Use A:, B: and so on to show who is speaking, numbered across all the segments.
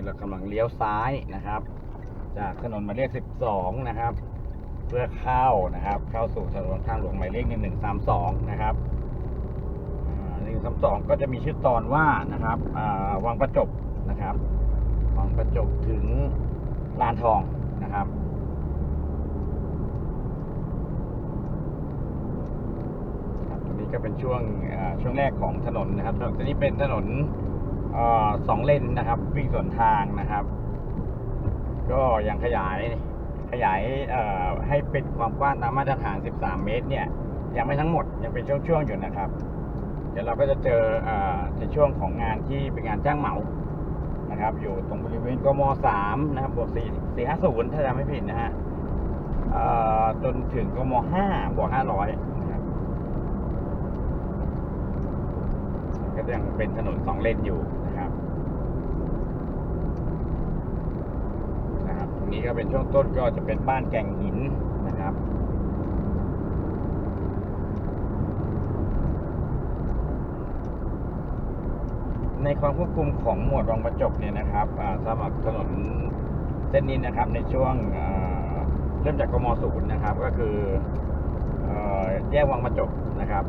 A: นี้เรากำลังเลี้ยวซ้ายนะครับ จากถนนหมายเลข 12 นะครับ เพื่อเข้านะครับ เข้าสู่ถนนทางหลวงหมายเลข1132 นะครับหนึ่งสามสองก็จะมีชื่อตอนว่านะครับวังประจบนะครับวังประจบถึงลานทองนะครับตรงนี้ก็เป็นช่วงช่วงแรกของถนนนะครับถนนตัวนี้เป็นถนน สองเลนนะครับ วิ่งสวนทางนะครับ ก็ยังขยายขยายให้เป็นความกว้างตามมาตรฐาน 13 เมตร เนี่ย ยังไม่ทั้งหมดยังเป็นช่วงๆอยู่นะครับ เดี๋ยวเราก็จะเจออในช่วงของงานที่เป็นงานจ้างเหมานะครับ อยู่ตรงบริเวณกม 3 นะครับบวก4 450 ถ้าจำไม่ผิดนะฮะจนถึงกม 5 บวก 500นะครับก็ยังเป็นถนนสองเลนอยู่ นี้ก็เป็นช่วงต้นก็จะเป็นบ้านแก่งหินนะครับในความควบคุมของหมวดรองประจบเนี่ยนะครับอ่าสำหรับถนนเส้นนี้นะครับในช่วงเริ่มจากกมศูนย์นะครับ ก็คืออแยกวังประจบนะครับ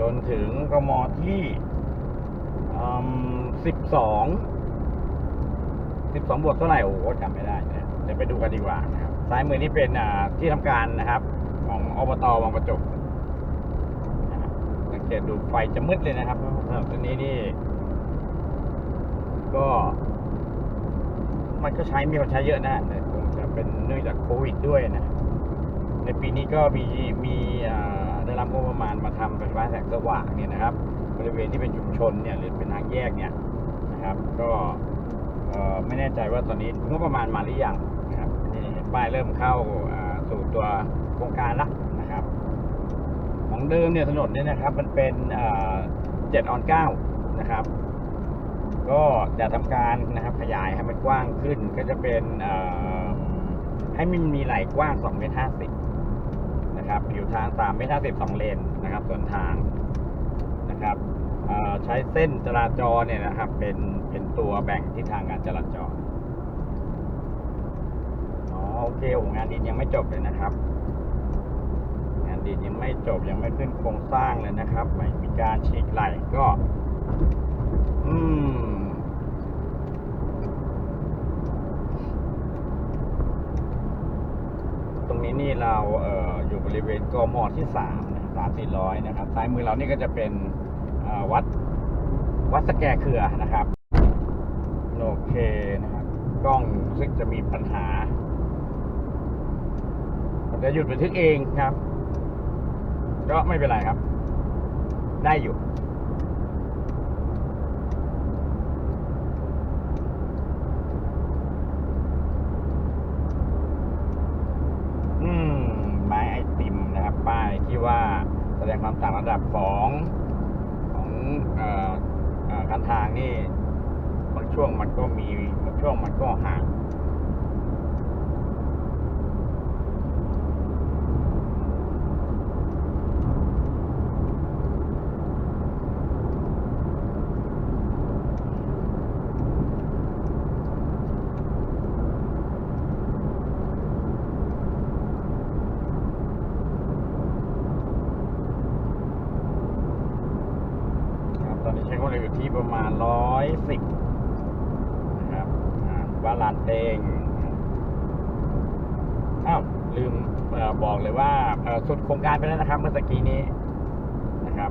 A: จนถึงกมที่สิบ สิบสองบวกเท่าไหร่โอ้โหจำไม่ได้นะเดี๋ยวไปดูกันดีกว่านะครับซ้ายมือนี่เป็นอ่าที่ทำการนะครับ ของอบตวังประจบนะครับสังเกตดูไฟจะมืดเลยนะครับสำหรับตัวนี้นี่ก็ มันก็ใช้มีคนใช้เยอะนะแต่คงจะเป็นเนื่องจากโควิดด้วยนะ ในปีนี้ก็มีมีอ่าได้รับงบประมาณมาทำไฟฟ้าแสงสว่างเนี่ยนะครับ บริเวณที่เป็นชุมชนเนี่ยหรือเป็นทางแยกเนี่ยนะครับ ก็ ไม่แน่ใจว่าตอนนี้งบประมาณมาหรือยังนะครับนี่ป้ายเริ่มเข้าสู่ตัวโครงการละนะครับ ของเดิมเนี่ยถนนเนี่ยนะครับ มันเป็นเจ็ดออนเก้านะครับ ก็จะทำการนะครับขยายให้มันกว้างขึ้น ก็จะเป็นให้มันมีไหลกว้าง2เมตร50นะครับผิวทาง3เมตร50สองเลนนะครับส่วนทางนะครับ ใช้เส้นจราจรเนี่ยนะครับ เป็นเป็นตัวแบ่งทิศทางการจราจรอ๋อโอเคโอ้งานดินยังไม่จบเลยนะครับ งานดินยังไม่จบยังไม่ขึ้นโครงสร้างเลยนะครับไม่มีการฉีกไหลก็ อืมตรงนี้นี่เราเอ่ออยู่บริเวณกมที่สามสามสี่ร้อยนะครับซ้ายมือเรานี่ก็จะเป็น วัดวัดสแกเขือนะครับโอเคนะครับกล้องรู้สึกจะมีปัญหาจะหยุดบันทึกเองครับ ก็ไม่เป็นไรครับ ได้อยู่อืมไม้ไอติมนะครับ ป้ายที่ว่าแสดงความต่างระดับของ การทางนี่บางช่วงมันก็มีบางช่วงมันก็ห่าง ครับตอนนี้ใช้ค วเร็วอยู่ที่ประมาณร้อยสิบนะครับอ่าบ้าลานเตงอ้าวลืมอบอกเลยว่าสุดโครงการไปแล้วนะครับ เมื่อตะกี้นี้นะครับ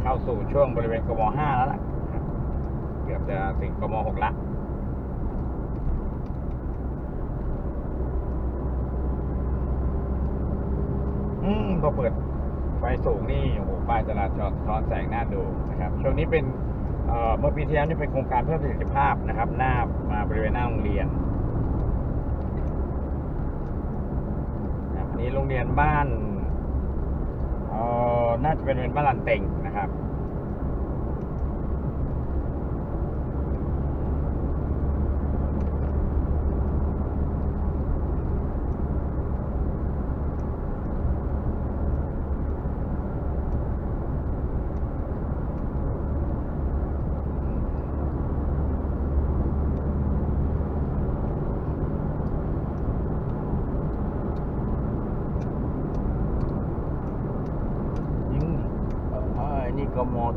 A: เข้าสู่ช่วงบริเวณกมห้าแล้วล่ะนะครับเกือบจะถึงกมหกละอืมพอเปิด ไฟสูงนี่โอ้โหป้ายจราจรสะท้อนแสงน่าดูนะครับช่วงนี้เป็นเมื่อปีที่แล้วนี่เป็นโครงการเพิ่มประสิทธิภาพนะครับ หน้ามาบริเวณหน้าโรงเรียนอันนี้โรงเรียนบ้านน่าจะเป็นเป็นบ้านลันเต็งนะครับ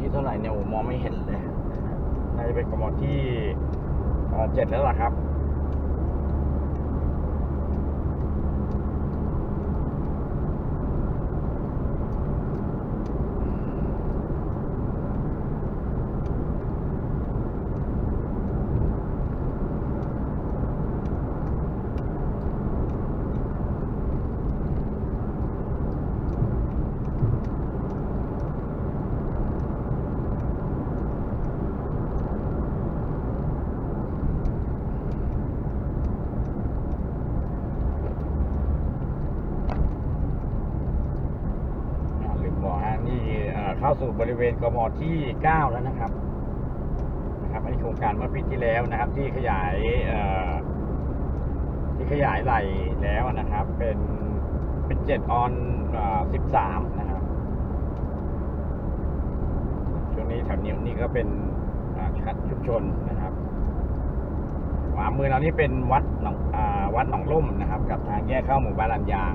A: ที่เท่าไหร่เนี่ยผมมองไม่เห็นเลยน่าจะเป็นกมที่เอ่อเจ็ดแล้วล่ะครับ อ่าลืมบอกฮะนี่เอ่อเข้า สู่บริเวณกมที่ 9 แล้วนะครับนะครับอันนี้โครงการเมื่อปีที่แล้วนะครับ ที่ขยายเอ่อที่ขยายไหลแล้วนะครับ เป็นเป็นเจ็ดออนสิบสามนะครับช่วงนี้แถวนี้นี่ก็เป็นอ่าชัดชุมชนนะครับขวามือเรานี่เป็นวัดหนองอ่าวัดหนองล่มนะครับ กับทางแยกเข้าหมู่บ้านลันยาง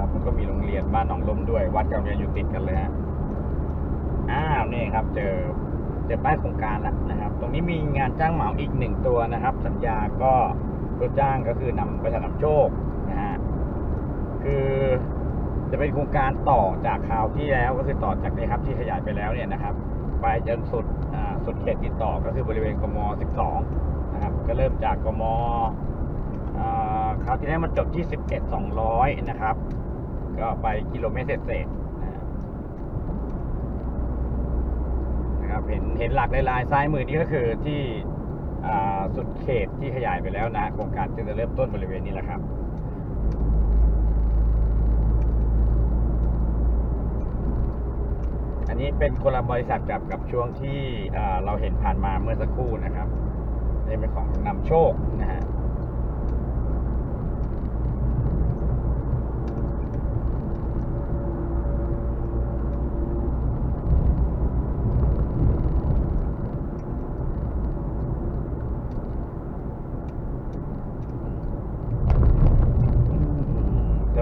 A: ครับก็มีโรงเรียนบ้านหนองลมด้วย วัดกับโรงเรียนอยู่ติดกันเลยฮะอ้าวนี่ครับ เจอเจอป้ายโครงการแล้วนะครับ ตรงนี้มีงานจ้างเหมาอีกหนึ่งตัวนะครับ สัญญาก็ตัวจ้างก็คือนำบริษัทนำโชคนะฮะคือจะเป็นโครงการต่อจากคราวที่แล้วก็คือต่อจากนี้ครับที่ขยายไปแล้วเนี่ยนะครับ ไปจนสุดสุดเขตติดต่อก็คือบริเวณกม 12 นะครับ ก็เริ่มจากกมอ่าคราวที่แล้วมันจบที่ 11 200 นะครับ ก็ไปกิโลเมตรเศษๆนะนะครับเห็นเห็นหลักลายๆซ้ายมือนี้ก็คือที่อ่าสุดเขตที่ขยายไปแล้วนะโครงการจะเริ่มต้นบริเวณนี้แหละครับอันนี้เป็นคนละบริษัทกับกับช่วงที่อ่าเราเห็นผ่านมาเมื่อสักครู่นะครับนี่เป็นของนำโชคนะฮะ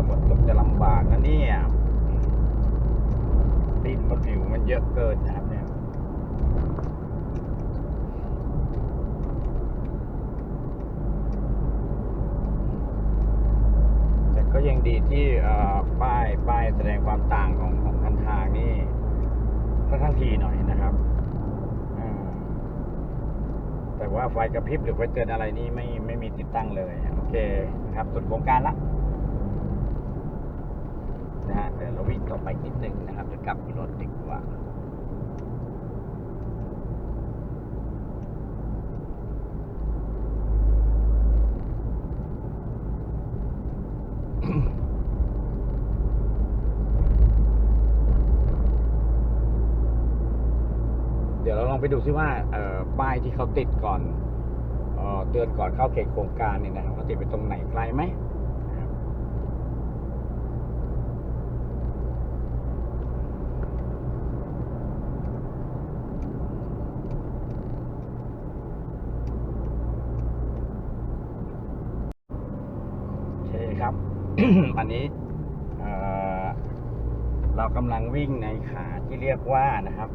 A: หมดตกจะลำบากนะเนี่ยดินมันผิวมันเยอะเกินนะครับเนี่ย แต่ก็ ยังดีที่ป้ายป้ายแสดงความต่างของของคันทางนี่ค่อนข้างทีหน่อยนะครับแต่ว่าไฟกระพริบหรือไฟเตือนอะไรนี่ไม่ไม่มีติดตั้งเลย โอเคนะครับสุดโครงการละนะฮะเดี๋ยวเราวิ่งต่อไปนิดนึงนะครับจะกลับรถดีกว่า เดี๋ยวเราล องไปดูซิว่าป้ายที่เขาติดก่อนเออเตือนก่อนเข้าเขตโครงการเนี่ยนะครับเขาติดไปตรงไหนไกลไหมครับโอเคครับอันนี้เเรากำลังวิ่งในขาที่เรียกว่านะครับ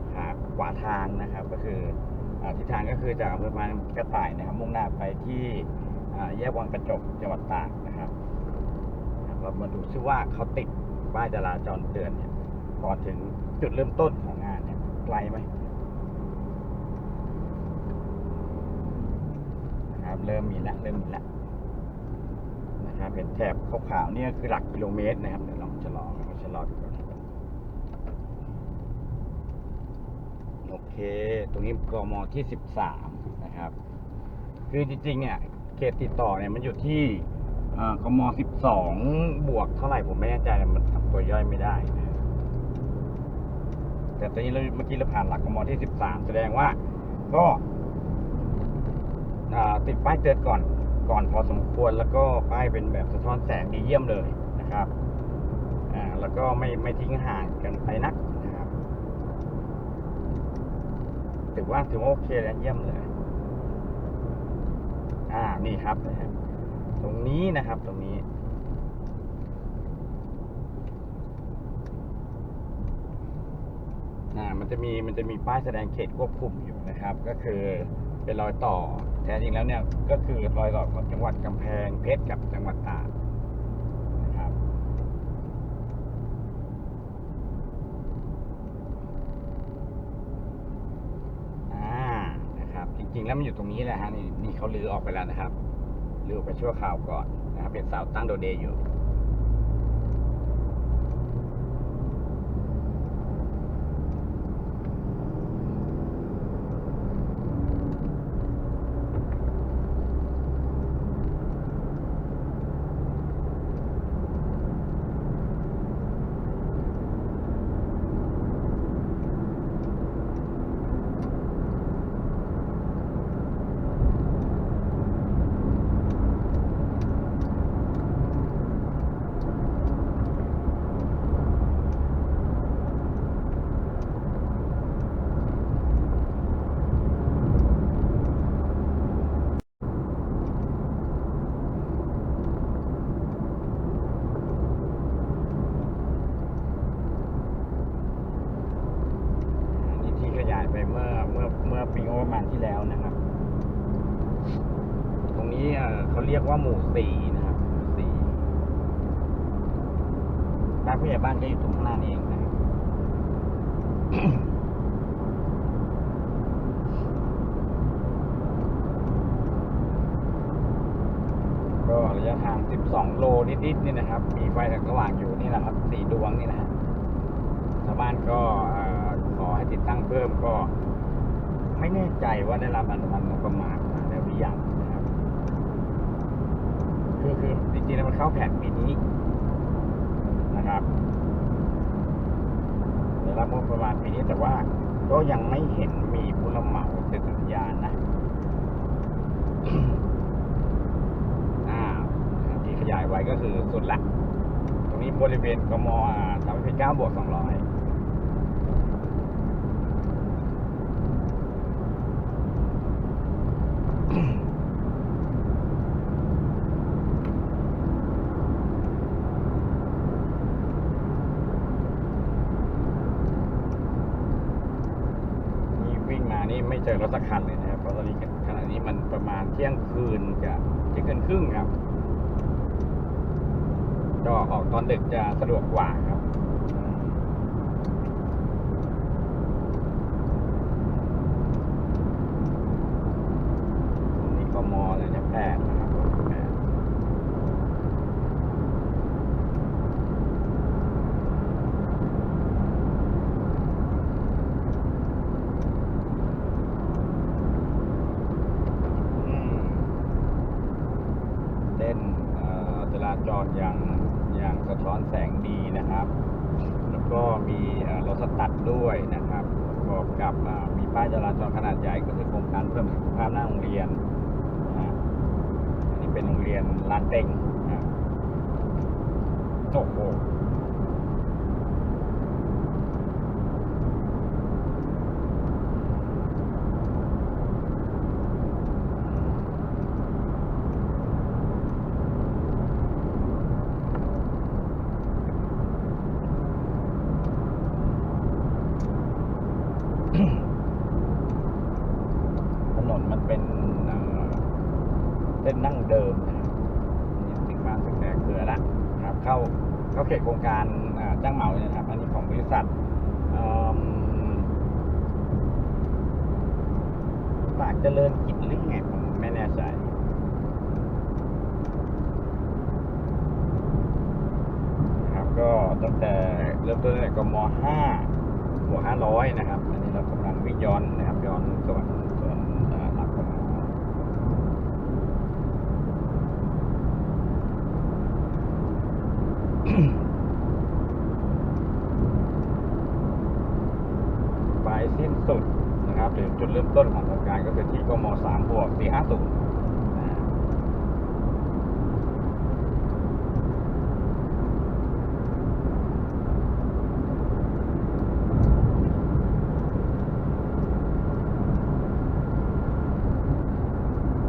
A: ขวาทางนะครับก็คืออทิศทางก็คือจากอำเภอพานกระต่ายนะครับ มุ่งหน้าไปที่แยกวังกระจกจังหวัดตากนะครับเรามาดูซิว่าเขาติดป้ายจราจรเตือนเนี่ยก่อนถึงจุดเริ่มต้นของงานเนี่ยไกลไหมนะครับเริ่มมีแล้วเริ่มมีแล้วนะครับเห็นแถบขาวๆเนี่ยคือหลักกิโลเมตรนะครับเดี๋ยวลองชะลอชะลอก่อนนะครับ โอเค ตรงนี้กมที่สิบสามนะครับ คือจริงๆเนี่ยเขตติดต่อเนี่ยมันอยู่ที่อ่อกมสิบสองบวกเท่าไหร่ผมไม่แน่ใจมันทำตัวย่อยไม่ได้นะแต่ตอนนี้เราเมื่อกี้เราผ่านหลักกมที่สิบสามแสดงว่า ก็อ่าติดป้ายเตือนก่อนก่อนพอสมควรแล้วก็ป้ายเป็นแบบสะท้อนแสงดีเยี่ยมเลยนะครับ อ่าแล้วก็ไม่ไม่ทิ้งห่างกันไปนักนะครับ ถือว่าถือว่าโอเคแล้วเยี่ยมเลย อ่า นี่ครับนะฮะตรงนี้นะครับ ตรงนี้ อ่า มันจะมี มันจะมีป้ายแสดงเขตควบคุมอยู่นะครับ ก็คือเป็นรอยต่อ แท้จริงแล้วเนี่ย ก็คือรอยต่อของจังหวัดกำแพงเพชรกับจังหวัดตากนะครับ อ่า นะครับ จริงๆแล้วมันอยู่ตรงนี้แหละฮะนี่นี่เขาลือออกไปแล้วนะครับลือออกไปชั่วคราวก่อนนะครับเป็นเสาตั้งโดเดย์อยู่ อันนี้ที่ขยายไปเมื่อเมื่อเมื่อปีงบประมาณที่แล้วนะครับ ตรงนี้เอ่อเขาเรียกว่าหมู่สี่นะครับหมู่สี่ บ้านผู้ใหญ่บ้านก็อยู่ตรงข้างหน้านี่เองนะก็ระยะทาง 12 โลนิดๆนี่นะครับ มีไฟสว่างอยู่นี่แหละครับสีดวงนี่นะฮะชาวบ้านก็ขอให้ติดตั้งเพิ่มก็ ไม่แน่ใจว่าได้รับอนุมัติงบประมาณมาแล้วหรือยังนะครับ คือคือจริงๆแล้วมันเข้าแผนปีนี้ นะครับได้รับงบประมาณปีนี้แต่ว่าก็ยังไม่เห็นมีผู้รับเหมาเซ็นสัญญาณนะอ่าที่ขยายไว้ก็คือสุดละ ตรงนี้บริเวณกมอ่าสามสิบเก้าบวกสองร้อย นี่วิ่งมานี่ ไม่เจอรถสักคันเลยนะครับเพราะตอนนี้ขณะนี้มันประมาณเที่ยงคืนกับเที่ยงคืนครึ่งครับก็ออกตอนดึกจะสะดวกกว่าครับ นี่กมเลยเนี่ยแพทย์นะครับแพทย์อืม เส้นเอ่อจราจรอย่างอย่างสะท้อนแสงดีนะครับ แล้วก็มีรถสตัดด้วยนะครับประกอบกับมีป้ายจราจรขนาดใหญ่ก็คือโครงการเพิ่มประสิทธิภาพหน้าโรงเรียนอันนี้เป็นโรงเรียนลานเต็งโอ้โหถนนมันเป็นเอ่อเส้นนั่งเดิมนะครับนี่ถึงบ้านถึงแดงเกลือละนะครับ เข้าเข้าเขตโครงการอ่า จ้างเหมาเนี่ยนะครับ อันนี้ของบริษัทปากเจริญกิจหรือไงผมไม่แน่ใจนะครับ ก็ตั้งแต่เริ่มต้นตั้งแต่กม5หัว500 นะครับ อันนี้เรากำลังวิ่งย้อนนะครับ ย้อนส่วนเอ่อหลักของปลายสิ้นสุดนะครับหรือจุดเริ่มต้นของโครง การก็เป็นที่กม3 บวก450นะฮะ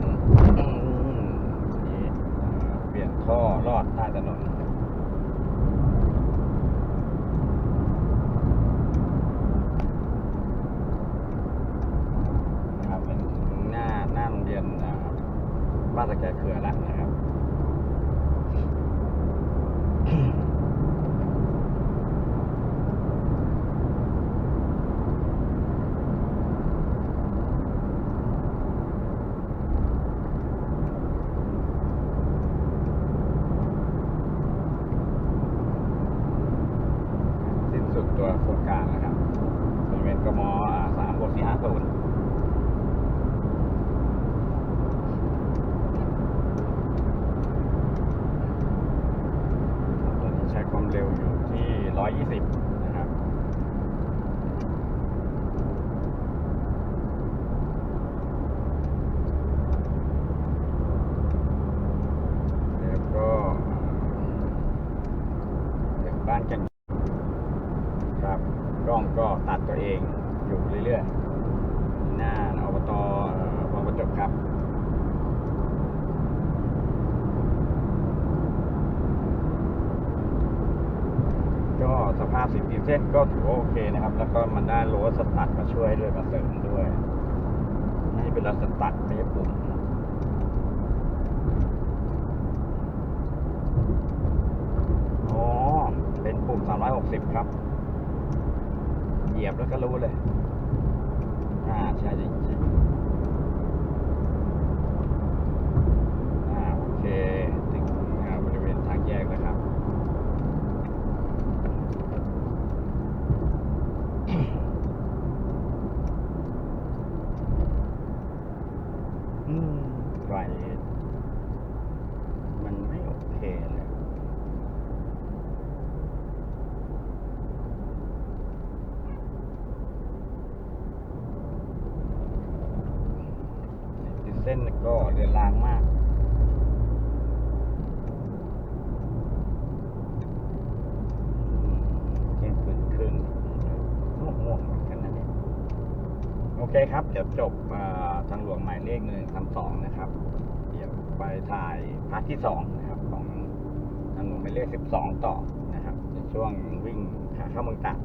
A: อืมอืมนี่อ่าเปลี่ยนท่อลอดใต้ถนนาดสแกเขื่อนแล้วนะครับ สิ้นสุดตัวโครงการนะครับบริเวณกมสามบวกสี่ห้าศูนย์ตอนนี้ใช้ความเร็วอยู่ที่ร้อยยี่สิบนะครับ แล้วก็ถึงบ้านกัน ครับกล้องก็ตัดตัว เองอยู่เรื่อยๆหน้าอบตออบางประจบครับก็สภาพสิบตีเส้นก็ถือว่าโอเคนะครับ แล้วก็มันได้โรสสตัดมาช่วยด้วยมาเสริมด้วยนี่เป็นรถสตัดไม่ใช่ปุ่มอ๋อเป็นปุ่ม 360 ครับ เหยียบแล้วก็รู้เลย อ่าใช่จริงๆอ่า โอเค ถึงอ่าบริเวณทางแยกนะครับ อืมไฟมันไม่โอเคเลย เส้นก็เรือนรางมากอืมเที่ยงคืนครึ่งง่วงง่วงเหมือนกันนะเนี่ย โอเคครับ เดี๋ยวจบอ่าทางหลวงหมายเลขหนึ่งสามสองนะครับ เดี๋ยวไปถ่ายพาร์ทที่สองนะครับ ของทางหลวงหมายเลขสิบสองต่อนะครับ ในช่วงวิ่งขาเข้าเมืองตาก